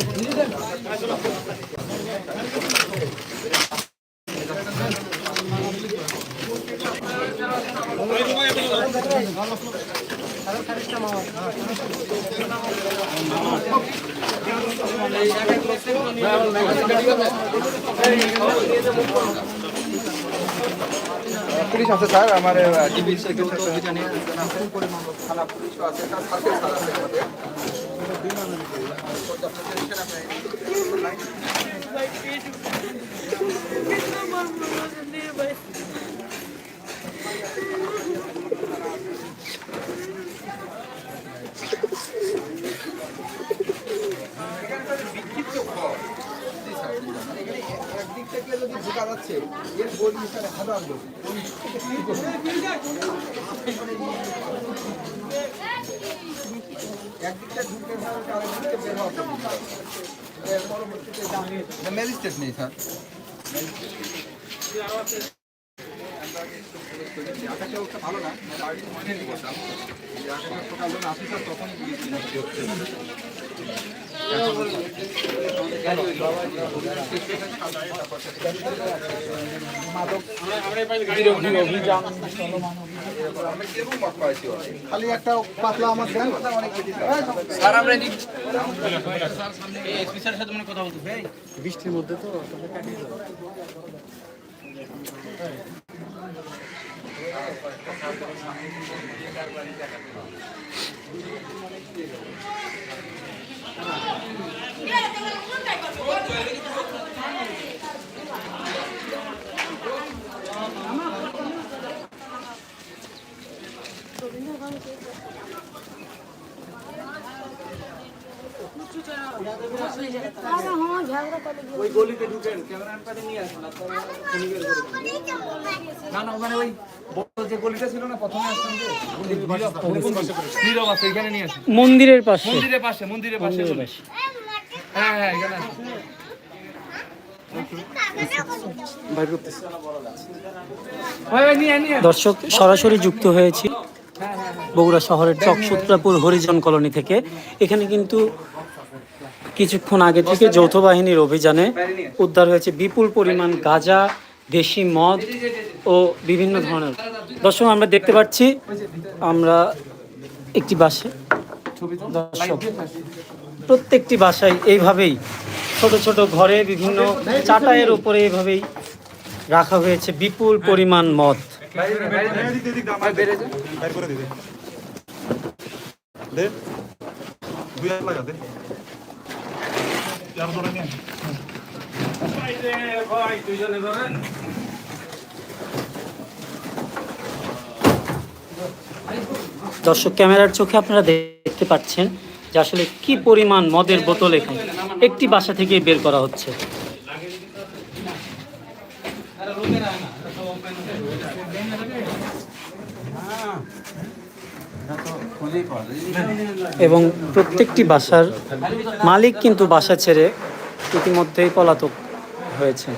Police আছে sir আমার DB থানা পুলিশও আছে তার সাথে স্যার আছে আমাদের। বিক্ষিপ্ত ঘর জি স্যার এখানে থেকে যদি ঢোকা যাচ্ছে, এর বলি স্যার হাজার একদিকটা ঢুকে স্যার আরেক বের হওয়া পরবর্তীতে ম্যাজিস্ট্রেট নেই, স্যার। আকাশের অবস্থা ভালো না আগে মনে করতাম যে আকাশের সকাল আসি স্যার তখনই খালি একটা পাতলা আমার দেন স্যার আমরা স্যারের সাথে কথা বলতে বৃষ্টির মধ্যে তো ওই গলিতে ঢুকেন ক্যামেরা নিয়ে আসুন আপনারা খুনিবের করে দিন। না না মানে ওই বড় যে গলিটা ছিল না প্রথমে আসলাম যে আছে এখানে নিয়ে আসুন। মন্দিরের পাশে। মন্দিরের পাশে মন্দিরের পাশে। হ্যাঁ হ্যাঁ এখানে আসুন। ভাই ভাই নিয়ে আয়, নিয়ে আয়। দর্শক সরাসরি যুক্ত হয়েছি বগুড়া শহরের চকসুত্রাপুর হরিজন কলোনি থেকে। এখানে কিন্তু কিছুক্ষণ আগে থেকে যৌথ বাহিনীর অভিযানে উদ্ধার হয়েছে বিপুল পরিমাণ গাঁজা দেশি মদ ও বিভিন্ন ধরনের। দর্শক আমরা দেখতে পাচ্ছি আমরা একটি বাসে দর্শক প্রত্যেকটি বাসায় এইভাবেই ছোট ছোট ঘরে বিভিন্ন চাটায়ের উপরে এভাবেই রাখা হয়েছে বিপুল পরিমাণ মদ। দর্শক, ক্যামেরার চোখে আপনারা দেখতে পাচ্ছেন যে আসলে কি পরিমাণ মদের বোতল এখানে? একটি বাসা থেকে বের করা হচ্ছে। এবং প্রত্যেকটি বাসার মালিক কিন্তু বাসা ছেড়ে ইতিমধ্যেই পলাতক হয়েছে।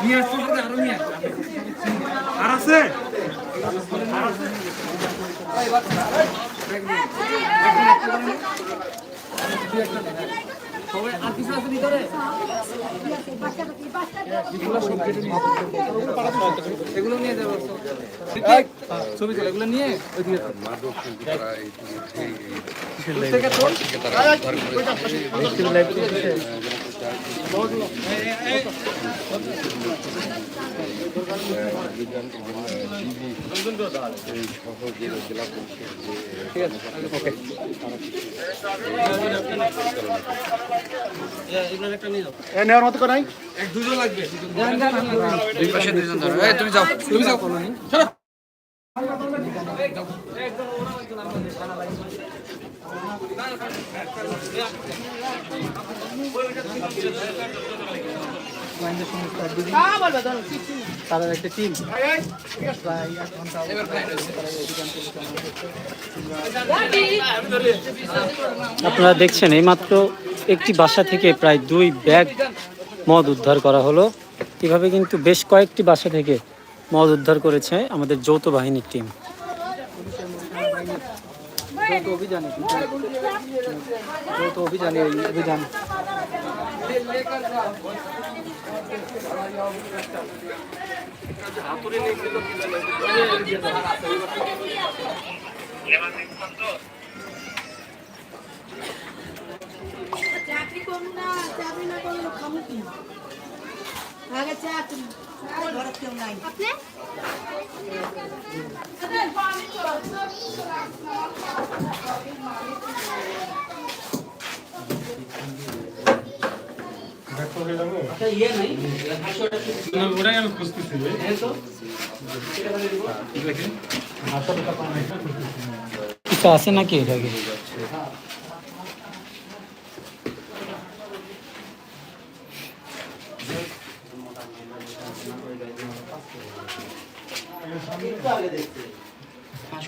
নিয়ে আসুন আরও নিয়ে আসুন আর আছে সবাই আর কিছু আছে ভিতরে এগুলো নিয়ে যাব। ছবি এগুলো নিয়ে ওইদিকে থেকে। তোল এ নেওয়ার মতো করে নাই? এক দুজন লাগবে দুই পাশে দুজন ধরো এই তুমি যাও তুমি যাও চলো গোয়েন্দা সংস্থা একটা টিম আপনারা দেখছেন এইমাত্র একটি বাসা থেকে প্রায় দুই ব্যাগ মদ উদ্ধার করা হলো। এভাবে কিন্তু বেশ কয়েকটি বাসা থেকে মদ উদ্ধার করেছে আমাদের যৌথ বাহিনীর টিম। অভিযানে। চাকরি করুন না চাকরি না করলে খামু কি আগে চাকরি ঘরে কেউ নাই আপনি কিছু আছে নাকি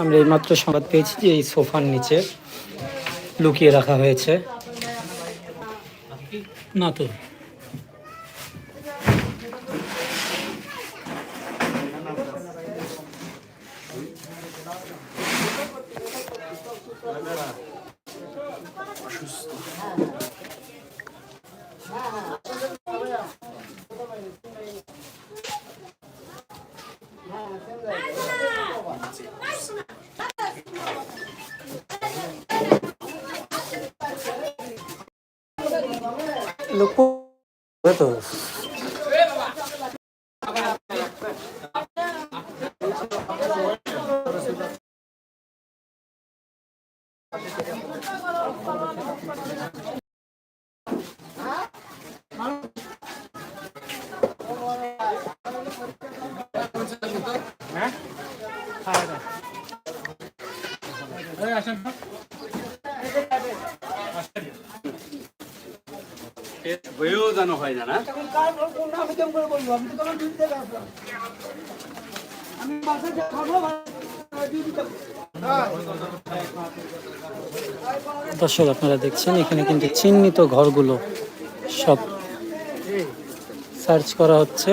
আমরা এইমাত্র সংবাদ পেয়েছি যে এই সোফার নিচে লুকিয়ে রাখা হয়েছে। না তো। લોકો હતો দর্শক আপনারা দেখছেন এখানে কিন্তু চিহ্নিত ঘরগুলো সব সার্চ করা হচ্ছে।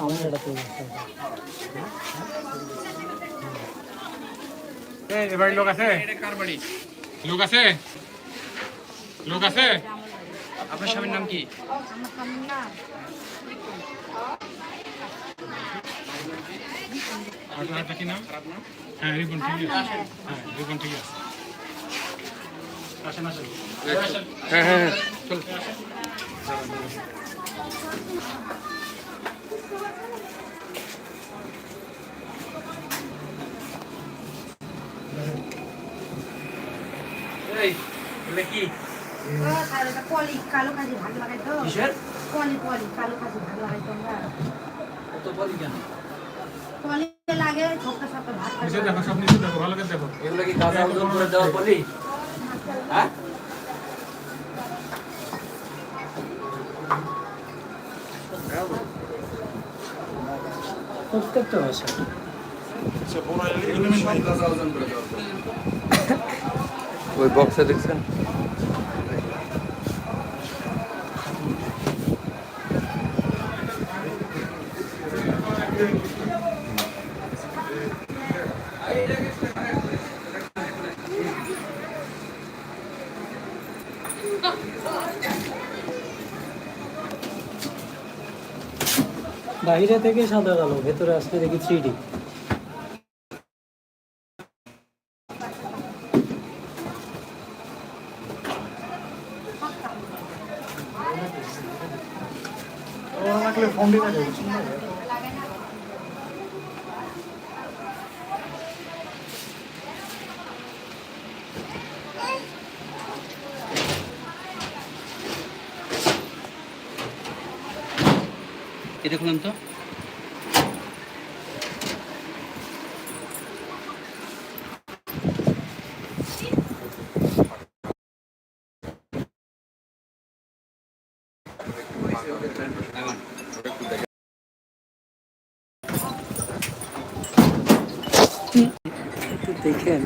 আমার এটা তো এবার লোক আছে লোক আছে লোক আছে আপনার স্বামীর নাম কি? আপনারটা কি নাম? হ্যাঁ রিবন ঠিক আছে। হ্যাঁ রিবন ঠিক আছে। আসেন আসেন হ্যাঁ হ্যাঁ হ্যাঁ। চল। এগুলো কি? পলি কালো কাজে ভাগ লাগাই তো কিসের? পলি পলি কালো কাজে ভাগ লাগাই তো আমরা কত কেন? পলি লাগে ছোট্ট ছোট্ট ভাগ নিচে দেখো সব নিচে দেখো ভালো করে দেখো। এগুলো কি গাঁজা ওজন করে দেওয়া বলি হ্যাঁ? প্রত্যেকটা ভাষা ওই বক্সে দেখছেন? বাইরে থেকে সাদা কালো ভেতরে আসতে দেখি থ্রি এটা খুলেন তো। দেখেন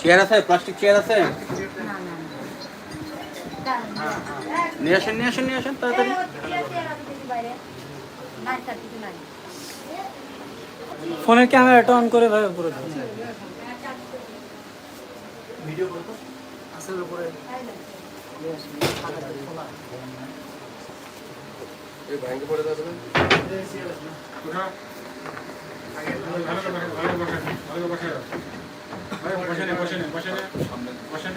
চেয়ার আছে? প্লাস্টিক চেয়ার আছে নিয়ে আসেন নিয়ে আসেন নিয়ে আসেন তাড়াতাড়ি। ফোনের ক্যামেরাটা অন করে ভাবে পুরো দাও। ভালো করে। ভালো করে বসেন ভালো করে বসে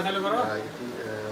ভালো করে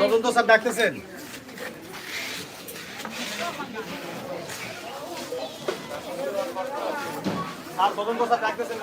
তদন্ত স্যার ডাকতেছেন? স্যার তদন্ত স্যার ডাকতেছেন